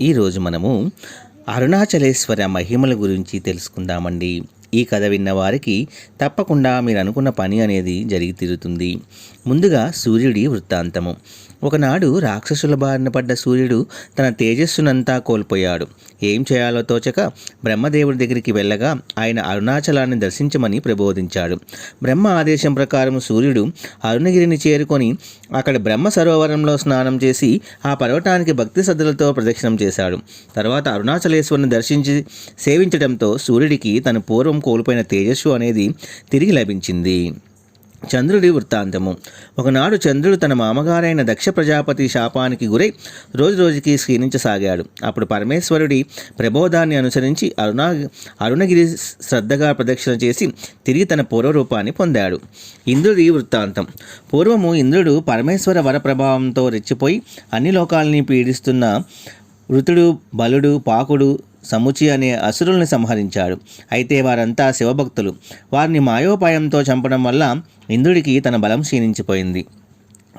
ఈరోజు మనము అరుణాచలేశ్వర మహిమల గురించి తెలుసుకుందామండి. ఈ కథ విన్న వారికి తప్పకుండా మీరు అనుకున్న పని అనేది జరిగి తీరుతుంది. ముందుగా సూర్యుడి వృత్తాంతము. ఒకనాడు రాక్షసుల బారిన పడ్డ సూర్యుడు తన తేజస్సునంతా కోల్పోయాడు. ఏం చేయాలో తోచక బ్రహ్మదేవుడి దగ్గరికి వెళ్ళగా ఆయన అరుణాచలాన్ని దర్శించమని ప్రబోధించాడు. బ్రహ్మ ఆదేశం ప్రకారం సూర్యుడు అరుణగిరిని చేరుకొని అక్కడ బ్రహ్మ సరోవరంలో స్నానం చేసి ఆ పర్వతానికి భక్తి శ్రద్ధలతో ప్రదక్షిణం చేశాడు. తర్వాత అరుణాచలేశ్వరుని దర్శించి సేవించడంతో సూర్యుడికి తన పూర్వం కోల్పోయిన తేజస్సు అనేది తిరిగి లభించింది. చంద్రుడి వృత్తాంతము. ఒకనాడు చంద్రుడు తన మామగారైన దక్ష ప్రజాపతి శాపానికి గురై రోజు రోజుకి క్షీణించసాగాడు. అప్పుడు పరమేశ్వరుడి ప్రబోధాన్ని అనుసరించి అరుణ అరుణగిరి శ్రద్ధగా ప్రదక్షిణ చేసి తిరిగి తన పూర్వరూపాన్ని పొందాడు. ఇంద్రుడి వృత్తాంతం. పూర్వము ఇంద్రుడు పరమేశ్వర వర ప్రభావంతో రెచ్చిపోయి అన్ని లోకాలని పీడిస్తున్న వృతుడు బలుడు పాకుడు సముచి అనే అసురుల్ని సంహరించాడు. అయితే వారంతా శివభక్తులు. వారిని మాయోపాయంతో చంపడం వల్ల ఇంద్రుడికి తన బలం క్షీణించిపోయింది.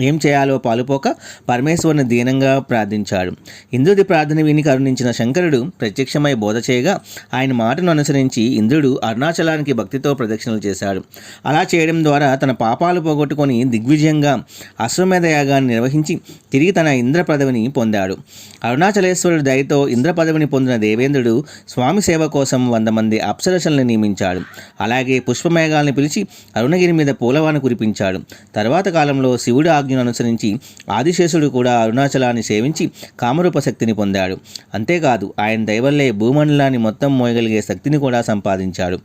ఏం చేయాలో పాలుపోక పరమేశ్వరుని దీనంగా ప్రార్థించాడు. ఇంద్రుడి ప్రార్థన విని కరుణించిన శంకరుడు ప్రత్యక్షమై బోధ చేయగా ఆయన మాటను అనుసరించి ఇంద్రుడు అరుణాచలానికి భక్తితో ప్రదక్షిణలు చేశాడు. అలా చేయడం ద్వారా తన పాపాలు పోగొట్టుకొని దిగ్విజయంగా అశ్వమేధ యాగాన్ని నిర్వహించి తిరిగి తన ఇంద్ర పదవిని పొందాడు. అరుణాచలేశ్వరుడు దయతో ఇంద్ర పదవిని పొందిన దేవేంద్రుడు స్వామి సేవ కోసం వంద మంది అప్సరసల్ని నియమించాడు. అలాగే పుష్పమేఘాలను పిలిచి అరుణగిరి మీద పూలవాన కురిపించాడు. తర్వాత కాలంలో శివుడు ఆజ్ఞను అనుసరించి ఆదిశేషుడు కూడా అరుణాచలాన్ని సేవించి కామరూప శక్తిని పొందాడు. అంతేకాదు ఆయన దయవల్లే భూమండలాన్ని మొత్తం మోయగలిగే శక్తిని కూడా సంపాదించాడు.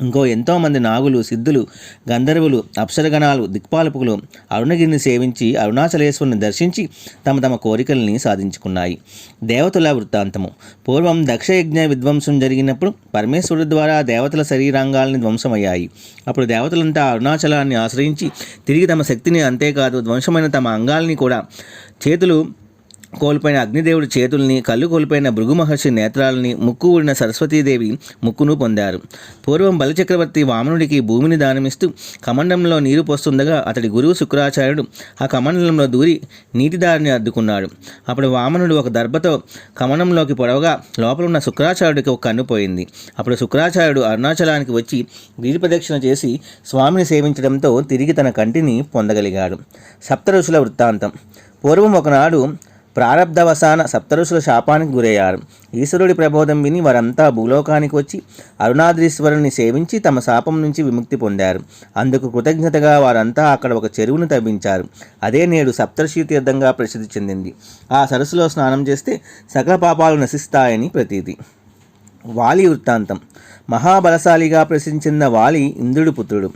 ఇంకో ఎంతోమంది నాగులు సిద్ధులు గంధర్వులు అప్సరగణాలు దిక్పాలపుకులు అరుణగిరిని సేవించి అరుణాచలేశ్వరుని దర్శించి తమ తమ కోరికల్ని సాధించుకున్నాయి. దేవతల వృత్తాంతము. పూర్వం దక్షయజ్ఞ విధ్వంసం జరిగినప్పుడు పరమేశ్వరుడు ద్వారా దేవతల శరీరాంగాలని ధ్వంసమయ్యాయి. అప్పుడు దేవతలంతా అరుణాచలాన్ని ఆశ్రయించి తిరిగి తమ శక్తిని అంతేకాదు ధ్వంసమైన తమ అంగాల్ని కూడా చేతులు కోల్పోయిన అగ్నిదేవుడి చేతుల్ని కళ్ళు కోల్పోయిన భృగు మహర్షి నేత్రాలని ముక్కు ఊడిన సరస్వతీదేవి ముక్కును పొందారు. పూర్వం బలిచక్రవర్తి వామనుడికి భూమిని దానమిస్తూ కమండంలో నీరు పోస్తుండగా అతడి గురువు శుక్రాచార్యుడు ఆ కమండలంలో దూరి నీటి దారిని అద్దుకున్నాడు. అప్పుడు వామనుడు ఒక దర్భతో కమండంలోకి పొడవగా లోపల ఉన్న శుక్రాచార్యుడికి ఒక కన్ను పోయింది. అప్పుడు శుక్రాచార్యుడు అరుణాచలానికి వచ్చి వీరి ప్రదక్షిణ చేసి స్వామిని సేవించడంతో తిరిగి తన కంటిని పొందగలిగాడు. సప్త ఋషుల వృత్తాంతం. పూర్వం ఒకనాడు ప్రారబ్ధవసాన సప్తఋషుల శాపానికి గురయ్యారు. ఈశ్వరుడి ప్రబోధం విని వారంతా భూలోకానికి వచ్చి అరుణాద్రీశ్వరుని సేవించి తమ శాపం నుంచి విముక్తి పొందారు. అందుకు కృతజ్ఞతగా వారంతా అక్కడ ఒక చెరువును తవ్వించారు. అదే నేడు సప్తర్షి తీర్థంగా ప్రసిద్ధి చెందింది. ఆ సరస్సులో స్నానం చేస్తే సకల పాపాలు నశిస్తాయని ప్రతీతి. వాలి వృత్తాంతం. మహాబలశాలిగా ప్రసిద్ధి చెందిన వాలి ఇంద్రుడు పుత్రుడు.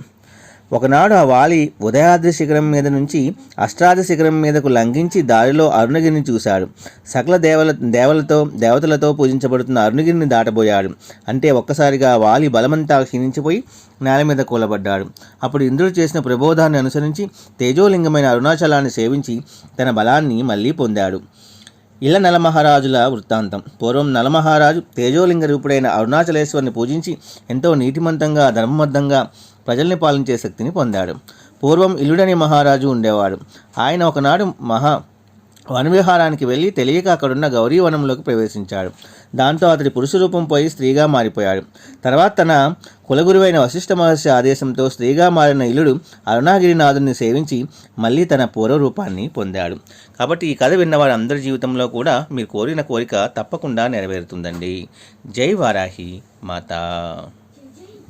ఒకనాడు ఆ వాలి ఉదయాద్రి శిఖరం మీద నుంచి అష్టాద్రి శిఖరం మీదకు లంఘించి దారిలో అరుణగిరిని చూశాడు. సకల దేవల దేవలతో దేవతలతో పూజించబడుతున్న అరుణగిరిని దాటబోయాడు. అంటే ఒక్కసారిగా వాలి బలమంతా క్షీణించిపోయి నేల మీద కూలబడ్డాడు. అప్పుడు ఇంద్రుడు చేసిన ప్రబోధాన్ని అనుసరించి తేజోలింగమైన అరుణాచలాన్ని సేవించి తన బలాన్ని మళ్ళీ పొందాడు. ఇళ్ళ నలమహారాజుల వృత్తాంతం. పూర్వం నలమహారాజు తేజోలింగ రూపుడైన అరుణాచలేశ్వరిని పూజించి ఎంతో నీతిమంతంగా ధర్మబద్ధంగా ప్రజల్ని పాలించే శక్తిని పొందాడు. పూర్వం ఇల్లుడని మహారాజు ఉండేవాడు. ఆయన ఒకనాడు మహా వనవిహారానికి వెళ్ళి తెలియక అక్కడున్న గౌరీ వనంలోకి ప్రవేశించాడు. దాంతో అతడి పురుష రూపం పోయి స్త్రీగా మారిపోయాడు. తర్వాత తన కులగురువైన వశిష్ఠ మహర్షి ఆదేశంతో స్త్రీగా మారిన ఇల్లుడు అరుణాగిరినాథుని సేవించి మళ్ళీ తన పూర్వ రూపాన్ని పొందాడు. కాబట్టి ఈ కథ విన్నవారు అందరి జీవితంలో కూడా మీరు కోరిన కోరిక తప్పకుండా నెరవేరుతుందండి. జై వారాహి మాతా.